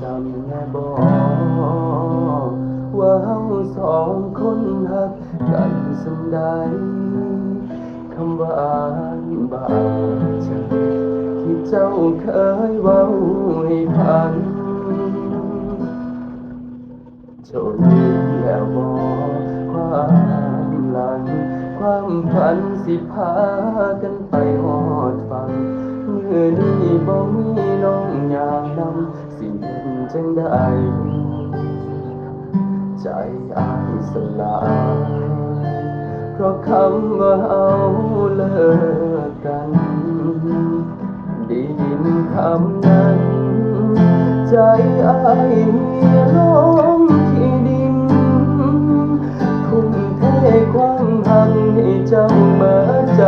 จำแน่บ่ว่าเฮาสองคนหักกันสำใดคำว่าบาดใจที่เจ้าเคยเว้าให้พันเจ้าลืมแล้วบอกความหลัง ความฝันสิพากันไปหอดฟั จังได้ ใจอายสลายเพราะคำว่าเฮาเลิกกัน ได้ยินคำนั้น ใจอายเหี่ยลงที่ดินทุ่มเทความหังให้เจ้ามื่อใจ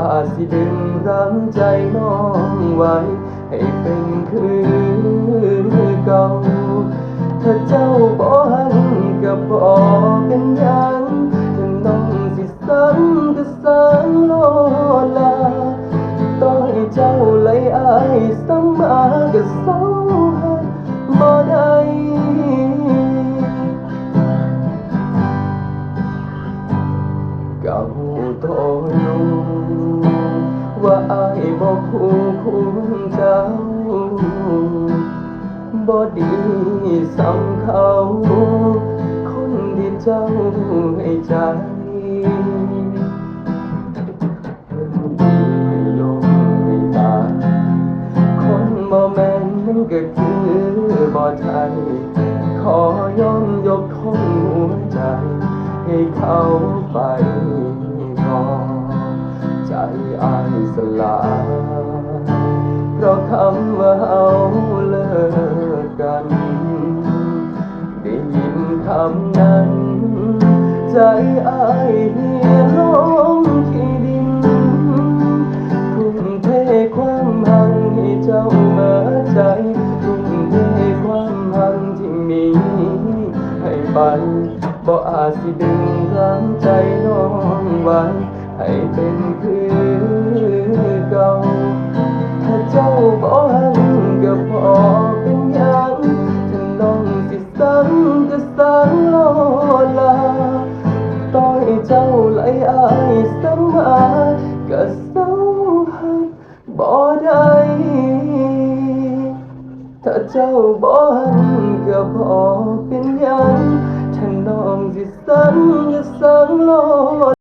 อาจสิดึงรั้งใจน้องไว้ ให้เป็นคือเก่า ถ้าเจ้าบ่หันก็บ่เป็นหยังถ้าน้องสิสันก็สันโลลาต่องให้เจ้าไหลอายซ้ำมาก็เศร้ หูโตอยู่ว่าอายบ่คู่คุณเจ้าบ่ดีสำเขาคนที่เจ้าให้ใจเพิ่นดีลงในตาคนบ่แม่นก็คือบ่ไทยขอยอมยกของหัวใจ ให้เขาไปก่อนใจอายสลายเพราะคำว่าเอาเลิกกัน ได้ยินคำนั้น ใจอาย ให้ไปบ่อาจสิดึงรั้งใจน้องไว้ให้เป็นคือเก่าถ้าเจ้าบ่หันก็พอเป็นหยังถ้าน้องสิสังก็สังโลลาต่อให้เจ้าไหลอายซ้ำมาก็เศร้าหักบ่ได้ถ้าเจ้าบ่หันก็